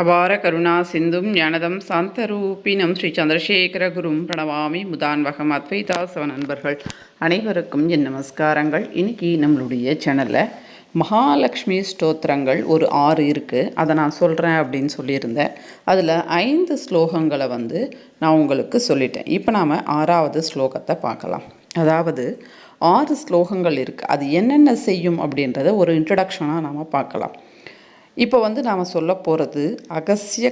அபார கருணா சிந்தும் ஞானதம் சாந்தரூபினம் ஸ்ரீ சந்திரசேகர குரும் பிரணவாமி முதான்வகம் அத்வைதாசவ நண்பர்கள். அனைவருக்கும் என் நமஸ்காரங்கள். இன்னைக்கு நம்மளுடைய சேனலில் மகாலட்சுமி ஸ்தோத்திரங்கள் ஒரு ஆறு இருக்குது அதை நான் சொல்கிறேன் அப்படின்னு சொல்லியிருந்தேன். அதில் ஐந்து ஸ்லோகங்களை வந்து நான் உங்களுக்கு சொல்லிட்டேன். இப்போ நாம் ஆறாவது ஸ்லோகத்தை பார்க்கலாம். அதாவது ஆறு ஸ்லோகங்கள் இருக்குது அது என்னென்ன செய்யும் அப்படின்றத ஒரு இன்ட்ரடக்ஷனாக நாம் பார்க்கலாம். இப்போ வந்து நாம் சொல்ல போகிறது அகஸ்ய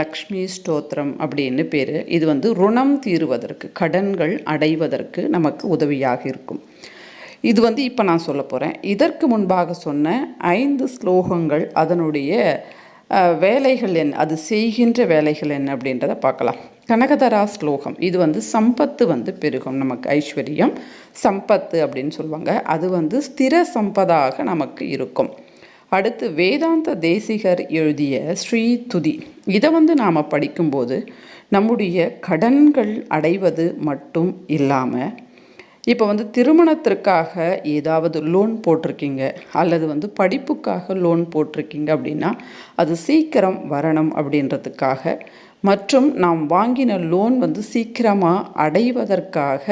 லக்ஷ்மி ஸ்தோத்திரம் அப்படின்னு பேர். இது வந்து ருணம் தீருவதற்கு கடன்கள் அடைவதற்கு நமக்கு உதவியாக இருக்கும். இது வந்து இப்போ நான் சொல்ல போகிறேன் இதற்கு முன்பாக சொன்ன ஐந்து ஸ்லோகங்கள் அதனுடைய வேலைகள் என்ன அது செய்கின்ற வேலைகள் என்ன அப்படின்றத பார்க்கலாம். கனகதரா ஸ்லோகம். இது வந்து சம்பத்து வந்து பெருகும் நமக்கு ஐஸ்வர்யம். சம்பத்து அப்படின்னு சொல்லுவாங்க. அது வந்து ஸ்திர சம்பதாக நமக்கு இருக்கும். அடுத்து வேதாந்த தேசிகர் எழுதிய ஸ்ரீ துதி. இதை வந்து நாம் படிக்கும்போது நம்முடைய கடன்கள் அடைவது மட்டும் இல்லாமல் இப்போ வந்து திருமணத்திற்காக ஏதாவது லோன் போட்டிருக்கீங்க அல்லது வந்து படிப்புக்காக லோன் போட்டிருக்கீங்க அப்படின்னா அது சீக்கிரம் வரணும் அப்படின்றதுக்காக மற்றும் நாம் வாங்கின லோன் வந்து சீக்கிரமாக அடைவதற்காக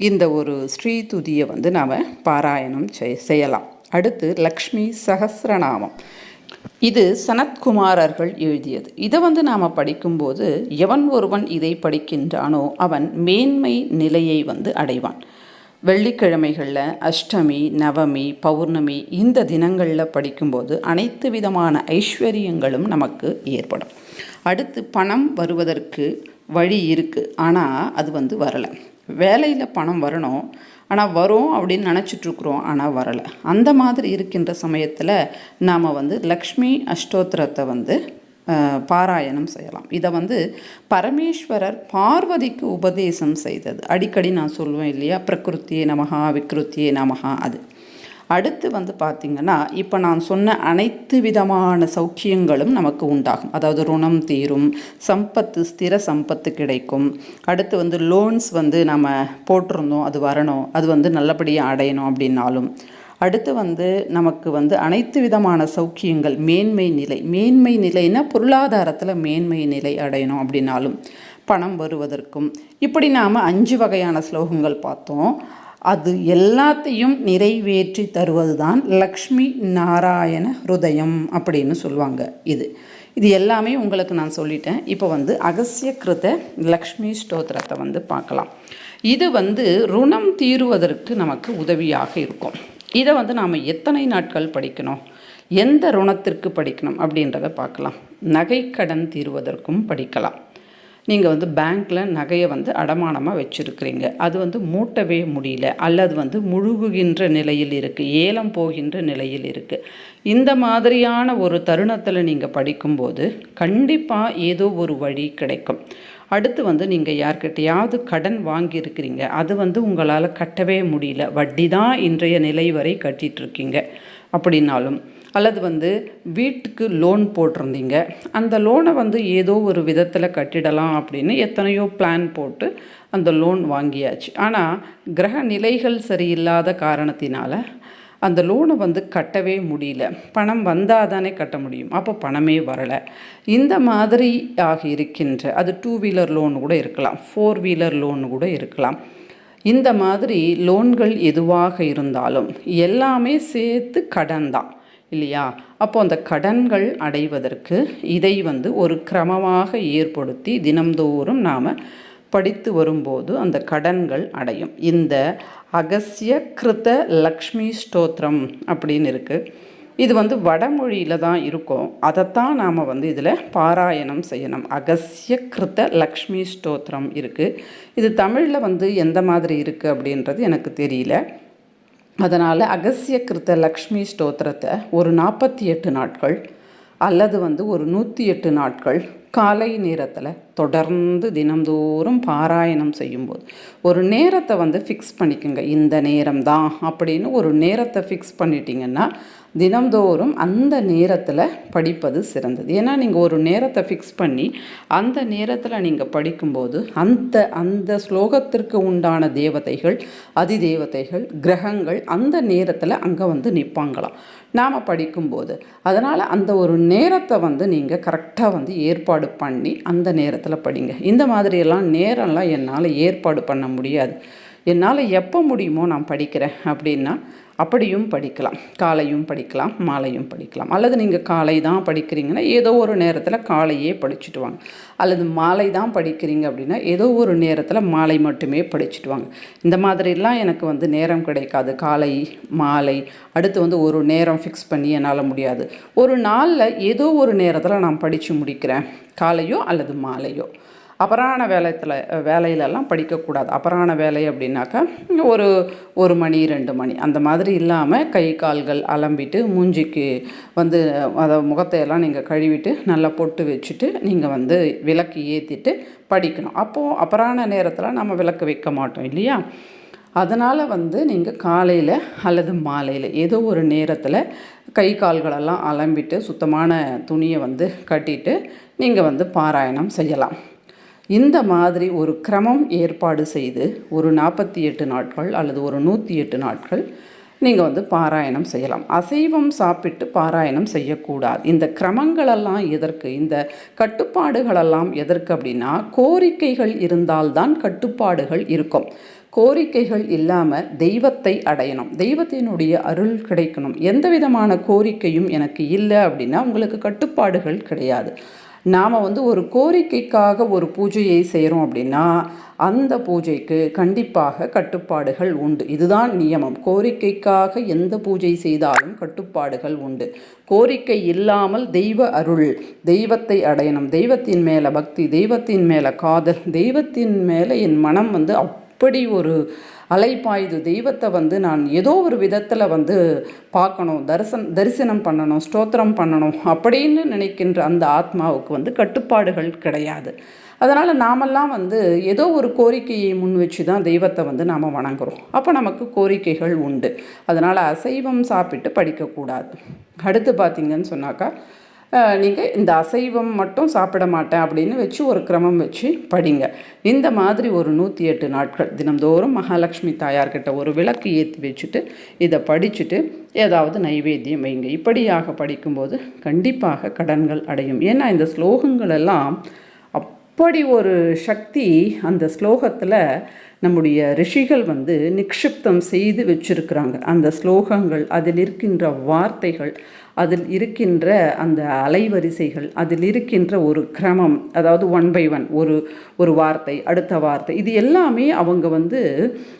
இந்த ஒரு ஸ்ரீ துதியை வந்து நாம் பாராயணம் செய் செய்யலாம். அடுத்து லக்ஷ்மி சகசிரநாமம் இது சனத்குமாரர்கள் எழுதியது. இதை வந்து நாம் படிக்கும்போது எவன் ஒருவன் இதை படிக்கின்றானோ அவன் மேன்மை நிலையை வந்து அடைவான். வெள்ளிக்கிழமைகளில் அஷ்டமி நவமி பௌர்ணமி இந்த தினங்களில் படிக்கும்போது அனைத்து விதமான ஐஸ்வர்யங்களும் நமக்கு ஏற்படும். அடுத்து பணம் வருவதற்கு வழி இருக்குது ஆனால் அது வந்து வரலை. வேலையில் பணம் வரணும். ஆனால் வரும் அப்படின்னு நினச்சிட்ருக்குறோம் ஆனால் வரலை. அந்த மாதிரி இருக்கின்ற சமயத்தில் நாம் வந்து லக்ஷ்மி அஷ்டோத்திரத்தை வந்து பாராயணம் செய்யலாம். இதை வந்து பரமேஸ்வரர் பார்வதிக்கு உபதேசம் செய்தது. அடிக்கடி நான் சொல்லுவேன் இல்லையா? பிரகிருத்தியே நமகா விக்ருத்தியே நமகா அது. அடுத்து வந்து பார்த்திங்கன்னா இப்போ நான் சொன்ன அனைத்து விதமான சௌக்கியங்களும் நமக்கு உண்டாகும். அதாவது ருணம் தீரும் சம்பத்து ஸ்திர சம்பத்து கிடைக்கும். அடுத்து வந்து லோன்ஸ் வந்து நம்ம போட்டிருந்தோம் அது வரணும் அது வந்து நல்லபடியாக அடையணும் அப்படின்னாலும். அடுத்து வந்து நமக்கு வந்து அனைத்து விதமான சௌக்கியங்கள் மேன்மை நிலை. மேன்மை நிலைன்னா பொருளாதாரத்தில் மேன்மை நிலை அடையணும் அப்படின்னாலும். பணம் வருவதற்கும். இப்படி நாம் அஞ்சு வகையான ஸ்லோகங்கள் பார்த்தோம். அது எல்லாத்தையும் நிறைவேற்றி தருவது தான் லக்ஷ்மி நாராயண ஹிருதயம் அப்படின்னு சொல்லுவாங்க இது. இது எல்லாமே உங்களுக்கு நான் சொல்லிட்டேன். இப்போ வந்து அகசிய கிருத லக்ஷ்மி ஸ்தோத்திரத்தை வந்து பார்க்கலாம். இது வந்து ருணம் தீருவதற்கு நமக்கு உதவியாக இருக்கும். இதை வந்து நாம் எத்தனை நாட்கள் படிக்கணும்? எந்த ருணத்திற்கு படிக்கணும் அப்படின்றத பார்க்கலாம். நகைக்கடன் தீர்வதற்கும் படிக்கலாம். நீங்கள் வந்து பேங்க்கில் நகையை வந்து அடமானமாக வச்சுருக்கிறீங்க. அது வந்து மூட்டவே முடியல. அல்லது வந்து முழுகுகின்ற நிலையில் இருக்குது ஏலம் போகின்ற நிலையில் இருக்குது இந்த மாதிரியான ஒரு தருணத்தில் நீங்கள் படிக்கும்போது கண்டிப்பாக ஏதோ ஒரு வழி கிடைக்கும். அடுத்து வந்து நீங்கள் யார்கிட்டையாவது கடன் வாங்கியிருக்கிறீங்க. அது வந்து உங்களால் கட்டவே முடியல. வட்டி தான் இன்றைய நிலை வரை கட்டிகிட்ருக்கீங்க அப்படின்னாலும் அல்லது வந்து வீட்டுக்கு லோன் போட்டிருந்தீங்க. அந்த லோனை வந்து ஏதோ ஒரு விதத்தில் கட்டிடலாம் அப்படின்னு எத்தனையோ பிளான் போட்டு அந்த லோன் வாங்கியாச்சு. ஆனால் கிரக நிலைகள் சரியில்லாத காரணத்தினால அந்த லோனை வந்து கட்டவே முடியல. பணம் வந்தால் தானே கட்ட முடியும். அப்போ பணமே வரலை. இந்த மாதிரி ஆகி இருக்கின்ற அது டூ வீலர் லோன் கூட இருக்கலாம். ஃபோர் வீலர் லோன் கூட இருக்கலாம். இந்த மாதிரி லோன்கள் எதுவாக இருந்தாலும் எல்லாமே சேர்த்து கடன் தான். இல்லையா? அப்போ அந்த கடன்கள் அடைவதற்கு இதை வந்து ஒரு கிரமமாக ஏற்படுத்தி தினம்தோறும் நாம் படித்து வரும்போது அந்த கடன்கள் அடையும். இந்த அகஸ்ய கிருத லக்ஷ்மி ஸ்தோத்திரம் அப்படின்னு இருக்குது இது வந்து வடமொழியில் தான் இருக்கும். அதைத்தான் நாம் வந்து இதில் பாராயணம் செய்யணும். அகஸ்ய கிருத்த லக்ஷ்மி ஸ்தோத்திரம் இருக்குது இது தமிழில் வந்து எந்த மாதிரி இருக்குது அப்படின்றது எனக்கு தெரியல. அதனால் அகசிய கிருத்த லக்ஷ்மி ஸ்தோத்திரத்தை ஒரு நாற்பத்தி எட்டு நாட்கள் அல்லது வந்து ஒரு நூற்றி எட்டு நாட்கள் காலை நேரத்தில் தொடர்ந்து தினந்தோறும் பாராயணம் செய்யும்போது ஒரு நேரத்தை வந்து ஃபிக்ஸ் பண்ணிக்கோங்க. இந்த நேரம் தான் அப்படின்னு ஒரு நேரத்தை ஃபிக்ஸ் பண்ணிட்டீங்கன்னா தினந்தோறும் அந்த நேரத்தில் படிப்பது சிறந்தது. ஏன்னா நீங்கள் ஒரு நேரத்தை ஃபிக்ஸ் பண்ணி அந்த நேரத்தில் நீங்கள் படிக்கும்போது அந்த அந்த ஸ்லோகத்திற்கு உண்டான தேவதைகள் அதிதேவதைகள் கிரகங்கள் அந்த நேரத்தில் அங்கே வந்து நிற்பாங்களாம் நாம் படிக்கும்போது. அதனால் அந்த ஒரு நேரத்தை வந்து நீங்கள் கரெக்டாக வந்து ஏற்பாடு பண்ணி அந்த நேரத்தில் படிங்க. இந்த மாதிரியெல்லாம் நேரம்லாம் என்னால் ஏற்பாடு பண்ண முடியாது. என்னால் எப்போ முடியுமோ நான் படிக்கிறேன் அப்படின்னா அப்படியும் படிக்கலாம். காலையும் படிக்கலாம் மாலையும் படிக்கலாம். அல்லது நீங்கள் காலை தான் படிக்கிறீங்கன்னா ஏதோ ஒரு நேரத்தில் காலையே படிச்சுட்டு வாங்க. அல்லது மாலை தான் படிக்கிறீங்க அப்படின்னா ஏதோ ஒரு நேரத்தில் மாலை மட்டுமே படிச்சுட்டு வாங்க. இந்த மாதிரிலாம் எனக்கு வந்து நேரம் கிடைக்காது. காலை மாலை அடுத்து வந்து ஒரு நேரம் ஃபிக்ஸ் பண்ணி என்னால் முடியாது. ஒரு நாளில் ஏதோ ஒரு நேரத்தில் நான் படித்து முடிக்கிறேன். காலையோ அல்லது மாலையோ. அபராண வேலையத்தில் வேலையிலலாம் படிக்கக்கூடாது. அபராண வேலை அப்படின்னாக்கா ஒரு ஒரு மணி ரெண்டு மணி. அந்த மாதிரி இல்லாமல் கை கால்கள் அலம்பிட்டு மூஞ்சிக்கு வந்து அதை முகத்தையெல்லாம் நீங்கள் கழுவிட்டு நல்லா பொட்டு வச்சுட்டு நீங்கள் வந்து விளக்கு ஏற்றிட்டு படிக்கணும். அப்போது அபராண நேரத்தில் நம்ம விளக்கு வைக்க மாட்டோம் இல்லையா? அதனால் வந்து நீங்கள் காலையில் அல்லது மாலையில் ஏதோ ஒரு நேரத்தில் கை கால்களெல்லாம் அலம்பிட்டு சுத்தமான துணியை வந்து கட்டிட்டு நீங்கள் வந்து பாராயணம் செய்யலாம். இந்த மாதிரி ஒரு கிரமம் ஏற்பாடு செய்து ஒரு நாற்பத்தி எட்டு நாட்கள் அல்லது ஒரு நூற்றி எட்டு நாட்கள் நீங்கள் வந்து பாராயணம் செய்யலாம். அசைவம் சாப்பிட்டு பாராயணம் செய்யக்கூடாது. இந்த கிரமங்களெல்லாம் எதற்கு? இந்த கட்டுப்பாடுகளெல்லாம் எதற்கு அப்படின்னா கோரிக்கைகள் இருந்தால்தான் கட்டுப்பாடுகள் இருக்கும். கோரிக்கைகள் இல்லாமல் தெய்வத்தை அடையணும். தெய்வத்தினுடைய அருள் கிடைக்கணும். எந்த விதமான கோரிக்கையும் எனக்கு இல்லை அப்படின்னா உங்களுக்கு கட்டுப்பாடுகள் கிடையாது. நாம் வந்து ஒரு கோரிக்கைக்காக ஒரு பூஜையை செய்கிறோம் அப்படின்னா அந்த பூஜைக்கு கண்டிப்பாக கட்டுப்பாடுகள் உண்டு. இதுதான் நியமம். கோரிக்கைக்காக எந்த பூஜை செய்தாலும் கட்டுப்பாடுகள் உண்டு. கோரிக்கை இல்லாமல் தெய்வ அருள் தெய்வத்தை அடையணும். தெய்வத்தின் மேலே பக்தி தெய்வத்தின் மேலே காதல் தெய்வத்தின் மேலே என் மனம் வந்து அப்படி ஒரு அலைப்பாயுது. தெய்வத்தை வந்து நான் ஏதோ ஒரு விதத்தில் வந்து பார்க்கணும். தரிசன் தரிசனம் பண்ணணும் ஸ்தோத்திரம் பண்ணணும் அப்படின்னு நினைக்கின்ற அந்த ஆத்மாவுக்கு வந்து கட்டுப்பாடுகள் கிடையாது. அதனால் நாமெல்லாம் வந்து ஏதோ ஒரு கோரிக்கையை முன் வச்சு தான் தெய்வத்தை வந்து நாம் வணங்குறோம். அப்போ நமக்கு கோரிக்கைகள் உண்டு. அதனால் அசைவம் சாப்பிட்டு படிக்கக்கூடாது. அடுத்து பார்த்திங்கன்னு சொன்னாக்கா நீங்கள் இந்த அசைவம் மட்டும் சாப்பிட மாட்டேன் அப்படின்னு வச்சு ஒரு கிரமம் வச்சு படிங்க. இந்த மாதிரி ஒரு நூற்றி எட்டு நாட்கள் தினந்தோறும் மகாலட்சுமி தாயார்கிட்ட ஒரு விளக்கு ஏற்றி வச்சுட்டு இதை படிச்சுட்டு ஏதாவது நைவேத்தியம் வைங்க. இப்படியாக படிக்கும்போது கண்டிப்பாக கடன்கள் அடையும். ஏன்னா இந்த ஸ்லோகங்கள் எல்லாம் அப்படி ஒரு சக்தி அந்த ஸ்லோகத்தில் நம்முடைய ரிஷிகள் வந்து நிக்ஷிப்தம் செய்து வச்சிருக்கிறாங்க. அந்த ஸ்லோகங்கள் அதில் இருக்கின்ற வார்த்தைகள் அதில் இருக்கின்ற அந்த அலைவரிசைகள் அதில் இருக்கின்ற ஒரு கிரமம் அதாவது ஒன் பை ஒன் ஒரு ஒரு வார்த்தை அடுத்த வார்த்தை இது எல்லாமே அவங்க வந்து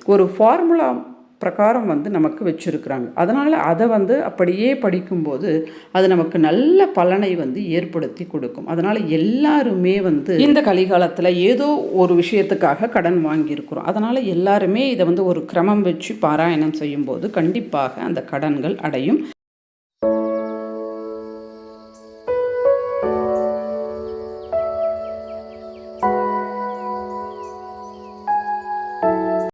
ஒரு ஃபார்முலா பிரகாரம் வந்து நமக்கு வச்சுருக்குறாங்க. அதனால் அதை வந்து அப்படியே படிக்கும்போது அது நமக்கு நல்ல பலனை வந்து ஏற்படுத்தி கொடுக்கும். அதனால் எல்லாருமே வந்து இந்த கலிகாலத்தில் ஏதோ ஒரு விஷயத்துக்காக கடன் வாங்கியிருக்கிறோம். அதனால் எல்லாருமே இதை வந்து ஒரு கிரமம் வச்சு பாராயணம் செய்யும்போது கண்டிப்பாக அந்த கடன்கள் அடையும்.